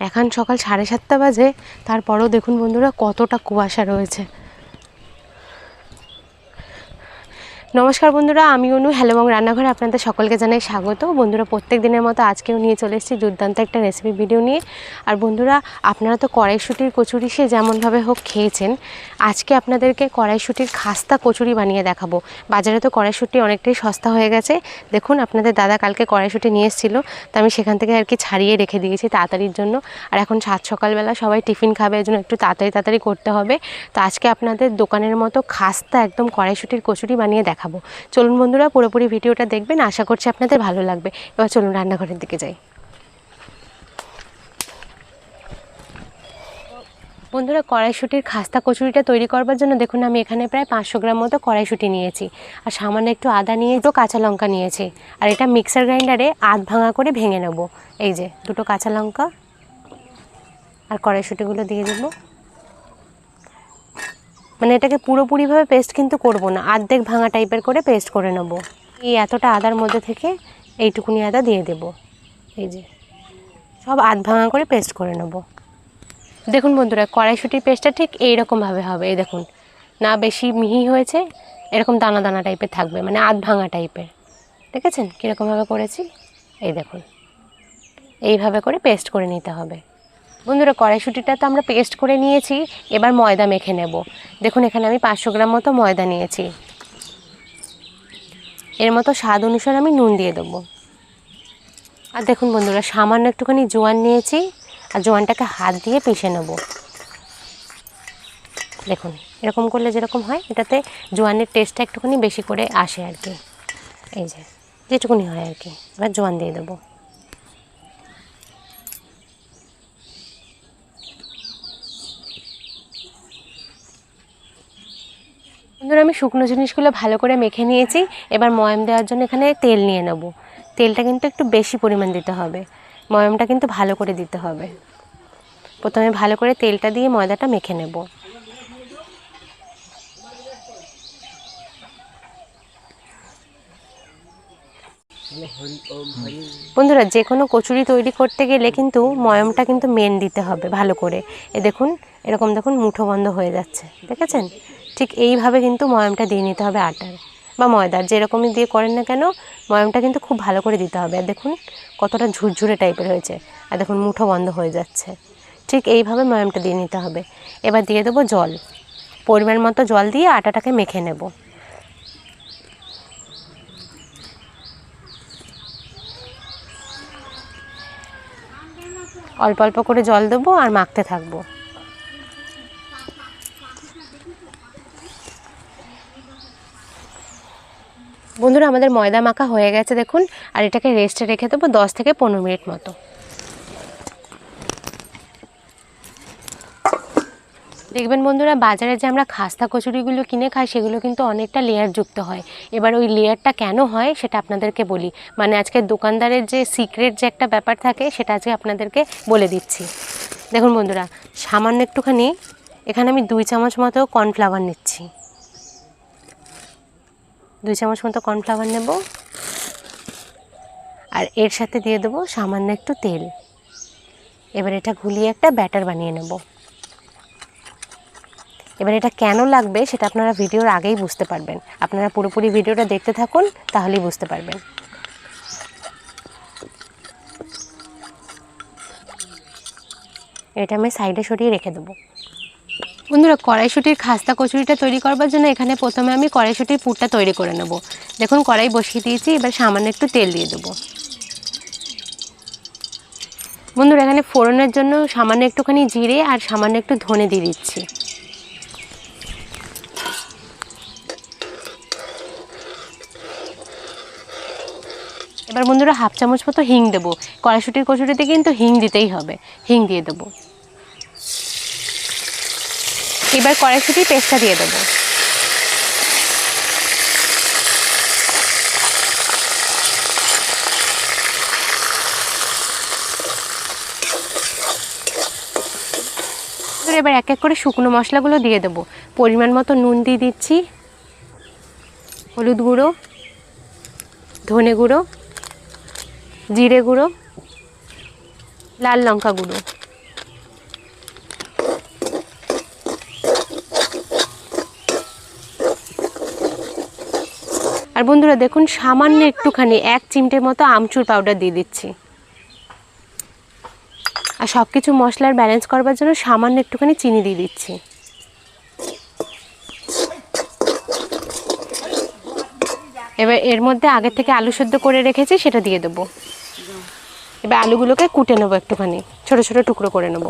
এখন সকাল সাড়ে সাতটা বাজে তারপরেও দেখুন বন্ধুরা কতটা কুয়াশা রয়েছে। নমস্কার বন্ধুরা, আমি অনু হ্যালো এবং রান্নাঘরে আপনাদের সকলকে জানাই স্বাগত। বন্ধুরা, প্রত্যেক দিনের মতো আজকেও নিয়ে চলে এসেছি দুর্দান্ত একটা রেসিপি ভিডিও নিয়ে। আর বন্ধুরা, আপনারা তো কড়াইশুটির কচুরি সে যেমনভাবে হোক খেয়েছেন, আজকে আপনাদেরকে কড়াইশুটির খাস্তা কচুরি বানিয়ে দেখাবো। বাজারে তো কড়াইশুটি অনেকটাই সস্তা হয়ে গেছে। দেখুন, আপনাদের দাদা কালকে কড়াইশুটি নিয়ে এসেছিল, তো আমি সেখান থেকে আর কি ছাড়িয়ে রেখে দিয়েছি তাড়াতাড়ির জন্য। আর এখন সাত সকালবেলা সবাই টিফিন খাবে এর জন্য একটু তাড়াতাড়ি তাড়াতাড়ি করতে হবে। তো আজকে আপনাদের দোকানের মতো খাস্তা একদম কড়াইশুটির কচুরি বানিয়ে দেখাবো। চলুন বন্ধুরা, পুরোপুরি ভিডিওটা দেখবেন, আশা করছি আপনাদের ভালো লাগবে। এবার চলুন রান্নাঘরের দিকে যাই। বন্ধুরা, কড়াইশুটির খাস্তা কচুরিটা তৈরি করবার জন্য দেখুন, আমি এখানে প্রায় পাঁচশো গ্রাম মতো কড়াইশুটি নিয়েছি। আর সামান্য একটু আদা নিয়ে দুটো কাঁচা লঙ্কা নিয়েছি। আর এটা মিক্সার গ্রাইন্ডারে আধ ভাঙা করে ভেঙে নেব। এই যে, দুটো কাঁচা লঙ্কা আর কড়াইশুটিগুলো দিয়ে দেবো। মানে এটাকে পুরোপুরিভাবে পেস্ট কিন্তু করব না আর্ধেক ভাঙা টাইপের করে পেস্ট করে নেব। এই এতটা আদার মধ্যে থেকে এইটুকুনি আদা দিয়ে দেব। এই যে, সব আধ ভাঙা করে পেস্ট করে নেব। দেখুন বন্ধুরা, কড়াইশুটির পেস্টটা ঠিক এইরকমভাবে হবে। এই দেখুন, না বেশি মিহি হয়েছে, এরকম দানা দানা টাইপের থাকবে মানে আধ ভাঙা টাইপের দেখেছেন কীরকমভাবে করেছি? এই দেখুন, এইভাবে করে পেস্ট করে নিতে হবে। বন্ধুরা, কড়াইশুটিটা তো আমরা পেস্ট করে নিয়েছি, এবার ময়দা মেখে নেব। দেখুন, এখানে আমি পাঁচশো গ্রাম মতো ময়দা নিয়েছি। এর মতো স্বাদ অনুসারে আমি নুন দিয়ে দেবো। আর দেখুন বন্ধুরা, সামান্য একটুখানি জোয়ান নিয়েছি, আর জোয়ানটাকে হাত দিয়ে পিষে নেব। দেখুন, এরকম করলে যেরকম হয়, এটাতে জোয়ানের টেস্টটা একটুখানি বেশি করে আসে আর কি। এই যে, যেটুকুনি হয় আর কি, এবার জোয়ান দিয়ে দেবো। বন্ধুরা আমি শুকনো জিনিসগুলো ভালো করে মেখে নিয়েছি, এবার ময়াম দেওয়ার জন্য এখানে তেল নিয়ে নেব। তেলটা কিন্তু একটু বেশি পরিমাণ দিতে হবে। ময়ামটা কিন্তু ভালো করে দিতে হবে। প্রথমে ভালো করে তেলটা দিয়ে ময়দাটা মেখে নেব। বন্ধুরা, যে কোনো কচুরি তৈরি করতে গেলে কিন্তু ময়মটা কিন্তু মেন দিতে হবে ভালো করে। এ দেখুন, এরকম দেখুন মুঠো বন্ধ হয়ে যাচ্ছে। দেখেছেন? ঠিক এইভাবে কিন্তু ময়মটা দিয়ে নিতে হবে আটার বা ময়দার, যেরকমই দিয়ে করেন না কেন, ময়মটা কিন্তু খুব ভালো করে দিতে হবে। আর দেখুন কতটা ঝুরঝুরে টাইপের হয়েছে। আর দেখুন মুঠো বন্ধ হয়ে যাচ্ছে। ঠিক এইভাবে ময়মটা দিয়ে নিতে হবে। এবার দিয়ে দেবো জল। পরিমাণ মতো জল দিয়ে আটাটাকে মেখে নেব। অল্প অল্প করে জল দেবো আর মাখতে থাকব। বন্ধুরা, আমাদের ময়দা মাখা হয়ে গেছে দেখুন, আর এটাকে রেস্টে রেখে দেবো দশ থেকে পনেরো মিনিট মতো। দেখবেন বন্ধুরা, বাজারে যে আমরা খাস্তা কচুরিগুলো কিনে খাই, সেগুলো কিন্তু অনেকটা লেয়ার যুক্ত হয়। এবার ওই লেয়ারটা কেন হয়, সেটা আপনাদেরকে বলি। মানে আজকে দোকানদারের যে সিক্রেট যে একটা ব্যাপার থাকে, সেটা আজকে আপনাদেরকে বলে দিচ্ছি। দেখুন বন্ধুরা, সামান্য একটুখানি, এখানে আমি দুই চামচ মতো কর্নফ্লাওয়ার নিচ্ছি। দুই চামচ মতো কর্নফ্লাওয়ার নেব। আর এর সাথে দিয়ে দেবো সামান্য একটু তেল। এবার এটা গুলিয়ে একটা ব্যাটার বানিয়ে নেব। এবার এটা কেন লাগবে সেটা আপনারা ভিডিওর আগেই বুঝতে পারবেন। আপনারা পুরোপুরি ভিডিওটা দেখতে থাকুন, তাহলেই বুঝতে পারবেন। এটা আমি সাইডে সরিয়ে রেখে দেবো। বন্ধুরা, কড়াইশুটির খাস্তা কচুরিটা তৈরি করবার জন্য এখানে প্রথমে আমি কড়াইশুটির পুরটা তৈরি করে নেব। দেখুন, কড়াই বসিয়ে দিয়েছি, এবার সামান্য একটু তেল দিয়ে দেবো। বন্ধুরা, এখানে ফোড়নের জন্য সামান্য একটুখানি জিরে আর সামান্য একটু ধনে দিয়ে দিচ্ছি। এবার বন্ধুরা, হাফ চামচ মতো হিং দেবো। কড়াইশুটির কচুরিতে কিন্তু হিং দিতেই হবে। হিং দিয়ে দেবো। এবার কড়াইশুটি পেস্টটা দিয়ে দেবো। এবার এক এক করে শুকনো মশলাগুলো দিয়ে দেবো। পরিমাণ মতো নুন দিয়ে দিচ্ছি। হলুদ গুঁড়ো, ধনে গুঁড়ো, জিরে গুঁড়ো, লাল লঙ্কা গুঁড়ো। আর বন্ধুরা দেখুন, সামান্য একটুখানি এক চিমটের মতো আমচুর পাউডার দিয়ে দিচ্ছি। আর সব কিছু মশলার ব্যালেন্স করবার জন্য সামান্য একটুখানি চিনি দিয়ে দিচ্ছি। এবার এর মধ্যে আগে থেকে আলু সেদ্ধ করে রেখেছি, সেটা দিয়ে দেবো। এবার আলুগুলোকে কুটে নেব একটুখানি, ছোট ছোট টুকরো করে নেব।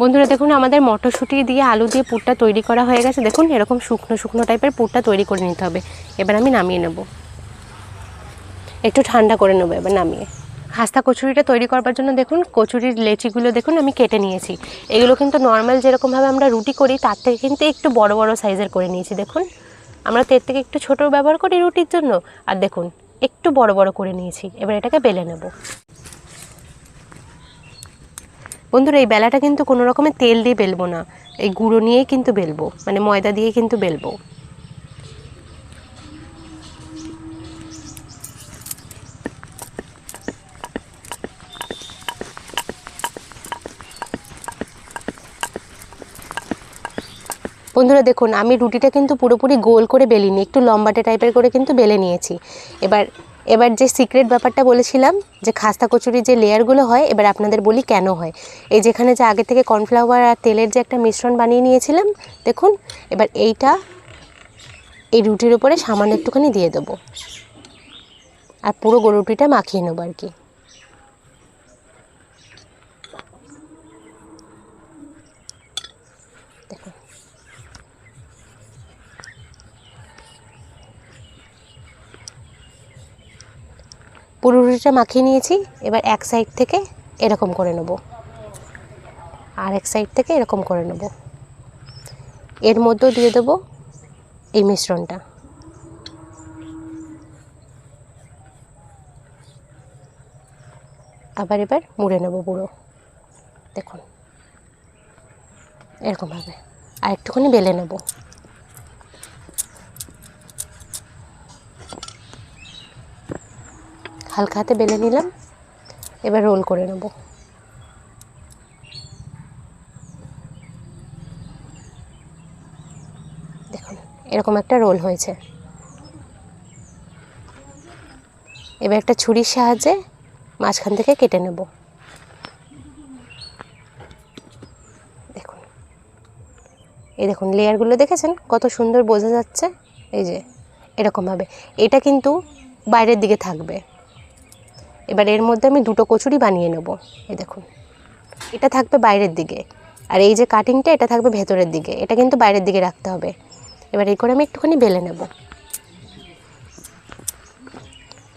বন্ধুরা দেখুন, আমাদের মটরশুঁটি দিয়ে আলু দিয়ে পুরটা তৈরি করা হয়ে গেছে। দেখুন, এরকম শুকনো শুকনো টাইপের পুরটা তৈরি করে নিতে হবে। এবার আমি নামিয়ে নেব। একটু ঠান্ডা করে নেব এবার নামিয়ে। খাস্তা কচুরিটা তৈরি করবার জন্য দেখুন, কচুরির লেচিগুলো দেখুন, আমি কেটে নিয়েছি। এগুলো কিন্তু নর্মাল যেরকমভাবে আমরা রুটি করি, তার থেকে কিন্তু একটু বড় বড় সাইজের করে নিয়েছি। দেখুন, আমরা তো এর থেকে একটু ছোটো ব্যবহার করি রুটির জন্য। আর দেখুন, একটু বড় বড় করে নিয়েছি। এবার এটাকে বেলে নেব। বন্ধুরা, এই বেলাটা কিন্তু কোনো রকমের তেল দিয়ে বেলবো না। এই গুঁড়ো নিয়েই কিন্তু বেলবো মানে ময়দা দিয়ে কিন্তু বেলবো। বন্ধুরা, দেখুন, আমি রুটিটা কিন্তু পুরোপুরি গোল করে বেলিনি, একটু লম্বাটে টাইপের করে কিন্তু বেলে নিয়েছি। এবার এবার যে সিক্রেট ব্যাপারটা বলেছিলাম, যে খাস্তা কচুরির যে লেয়ারগুলো হয়, এবার আপনাদের বলি কেন হয়। এই যেখানে যে আগে থেকে কর্নফ্লাওয়ার আর তেলের যে একটা মিশ্রণ বানিয়ে নিয়েছিলাম, দেখুন, এবার এইটা এই রুটির উপরে সামান্য একটুখানি দিয়ে দেবো। আর পুরো গরুটিটা রুটিটা মাখিয়ে নেব আর কি দেখুন পুরো মাখিয়ে নিয়েছি। এবার এক সাইড থেকে এরকম করে নেব। আর এক সাইড থেকে এরকম করে নেব। এর মধ্যেও দিয়ে দেবো এই মিশ্রণটা। আবার এবার মুড়ে নেব পুরো। দেখুন। এরকমভাবে। আর একটুখানি বেলে নেব। হালকা হাতে বেলে নিলাম। এবার রোল করে নেব। দেখুন, এরকম একটা রোল হয়েছে। এবার একটা ছুরির সাহায্যে মাঝখান থেকে কেটে নেব। দেখুন। এই দেখুন লেয়ারগুলো দেখেছেন? কত সুন্দর বোঝা যাচ্ছে। এই যে এরকমভাবে এটা কিন্তু বাইরের দিকে থাকবে। এবার এর মধ্যে আমি দুটো কচুরি বানিয়ে নেব। এই দেখুন। এটা থাকবে বাইরের দিকে। আর এই যে কাটিংটা এটা থাকবে ভেতরের দিকে। এটা কিন্তু বাইরের দিকে রাখতে হবে। এবার এই করে আমি একটুখানি বেলে নেব।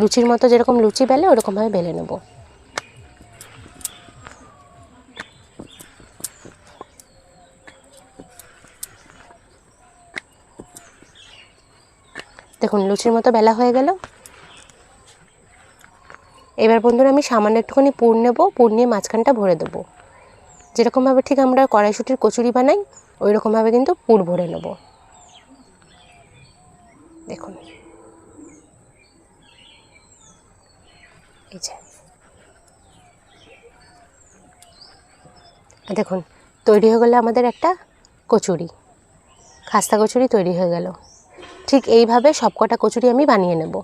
লুচির মতো যেরকম লুচি বেলে, ওরকমভাবে বেলে নেব। দেখুন, লুচির মতো বেলা হয়ে গেল। এবার বন্ধুরা আমি সামান্য একটুখানি পুর নেব, পুর নিয়ে মাঝখানটা ভরে দেবো। যেরকমভাবে ঠিক আমরা কড়াইশুটির কচুরি বানাই ওই রকমভাবে কিন্তু পুর ভরে নেব। দেখুন। দেখুন, তৈরি হয়ে গেলো আমাদের একটা কচুরি। খাস্তা কচুরি তৈরি হয়ে গেল। ঠিক এইভাবে সবকটা কচুরি আমি বানিয়ে নেব।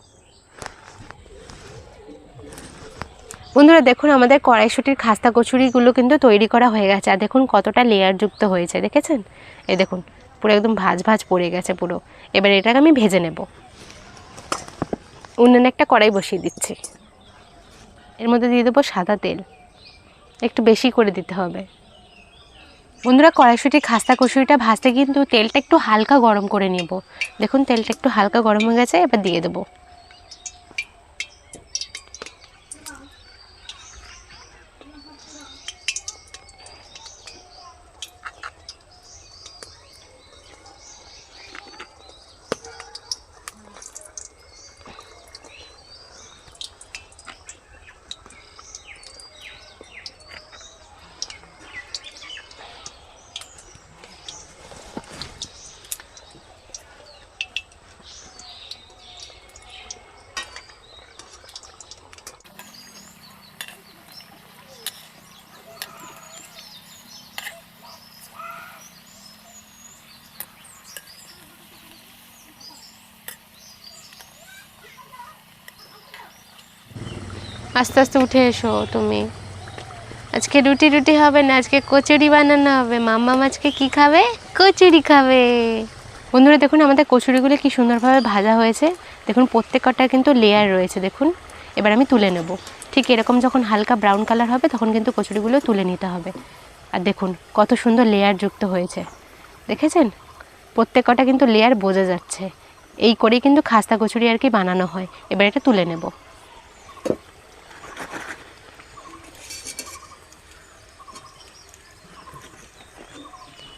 বন্ধুরা দেখুন, আমাদের কড়াইশুটির খাস্তা কচুরিগুলো কিন্তু তৈরি করা হয়ে গেছে। আর দেখুন কতটা লেয়ারযুক্ত হয়েছে, দেখেছেন? এই দেখুন, পুরো একদম ভাজ ভাজ পড়ে গেছে পুরো। এবার এটাকে আমি ভেজে নেব। উনুনে একটা কড়াই বসিয়ে দিচ্ছি। এর মধ্যে দিয়ে দেবো সাদা তেল। একটু বেশি করে দিতে হবে। বন্ধুরা, কড়াইশুটির খাস্তা কচুরিটা ভাজতে কিন্তু তেলটা একটু হালকা গরম করে নেব। দেখুন, তেলটা একটু হালকা গরম হয়ে গেছে, এবার দিয়ে দেবো। আস্তে আস্তে উঠে এসো তুমি। আজকে রুটি রুটি হবে না, আজকে কচুরি বানানো হবে। মাম্মা আজকে কি খাবে? কচুরি খাবে। বন্ধুরা, দেখুন আমাদের কচুরিগুলো কি সুন্দরভাবে ভাজা হয়েছে। দেখুন, প্রত্যেক কটার কিন্তু লেয়ার রয়েছে, দেখুন। এবার আমি তুলে নেব। ঠিক এরকম যখন হালকা ব্রাউন কালার হবে, তখন কিন্তু কচুরিগুলো তুলে নিতে হবে। আর দেখুন, কত সুন্দর লেয়ার যুক্ত হয়েছে। দেখেছেন? প্রত্যেক কটা কিন্তু লেয়ার বোঝা যাচ্ছে। এই করেই কিন্তু খাস্তা কচুরি আর কি বানানো হয়। এবার এটা তুলে নেব।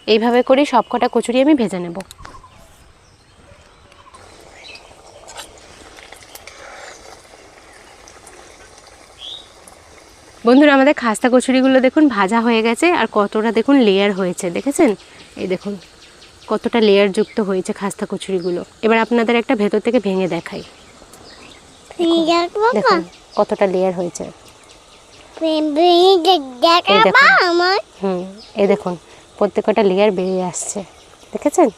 এইভাবে করে সব কটা কচুরি আমি ভেজে নেব। বন্ধুরা আমাদের খাস্তা কচুরিগুলো দেখুন ভাজা হয়ে গেছে আর কতটা দেখুন লেয়ার হয়েছে দেখেছেন? এই দেখুন কতটা লেয়ার যুক্ত হয়েছে খাস্তা কচুরিগুলো। এবার আপনাদের একটা ভেতর থেকে ভেঙে দেখাই। দেখুন কতটা লেয়ার হয়েছে। হুম এই দেখুন প্রত্যেকটা লেয়ার বেরিয়ে আসছে। দেখেছেন?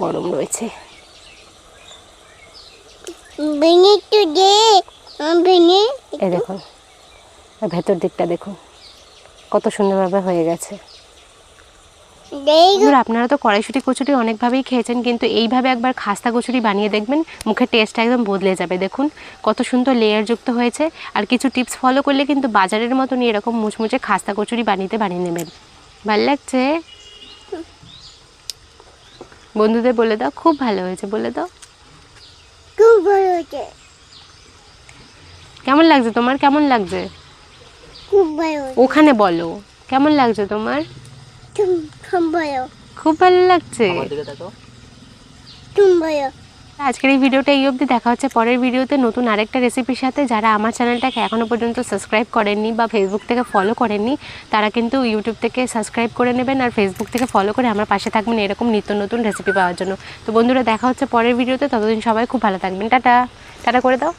গরম রয়েছে। এই দেখুন ভেতর দিকটা দেখুন। কত সুন্দরভাবে হয়ে গেছে। আপনারা তো কড়াইশুটি কচুরি অনেকভাবেই খেয়েছেন কিন্তু এইভাবে একবার খাস্তা কচুরি বানিয়ে দেখবেন মুখের টেস্টটা একদম বদলে যাবে। দেখুন কত সুন্দর লেয়ার যুক্ত হয়েছে। আর কিছু টিপস ফলো করলে কিন্তু বাজারের মতনই এরকম মুচমুচে খাস্তা কচুরি বানিয়ে বানিয়ে নেবেন। ভালো লাগছে? বন্ধুদের বলে দাও খুব ভালো হয়েছে বলে দাও। খুব ভালো হয়েছে। কেমন লাগছে তোমার? কেমন লাগছে? খুব ভালো ওখানে বলো কেমন লাগছে তোমার? তুমি খুব ভালো খুব ভালো লাগছে। তুমি আজকের এই ভিডিওটা এই অবধি দেখা হচ্ছে পরের ভিডিওতে নতুন আরেকটা রেসিপির সাথে। যারা আমার চ্যানেলটাকে এখনও পর্যন্ত সাবস্ক্রাইব করেননি বা ফেসবুক থেকে ফলো করেননি তারা কিন্তু ইউটিউব থেকে সাবস্ক্রাইব করে নেবেন আর ফেসবুক থেকে ফলো করে আমার পাশে থাকবেন এরকম নিত্য নতুন রেসিপি পাওয়ার জন্য। তো বন্ধুরা দেখা হচ্ছে পরের ভিডিওতে। ততদিন সবাই খুব ভালো থাকবেন। টাটা। টাটা করে দাও।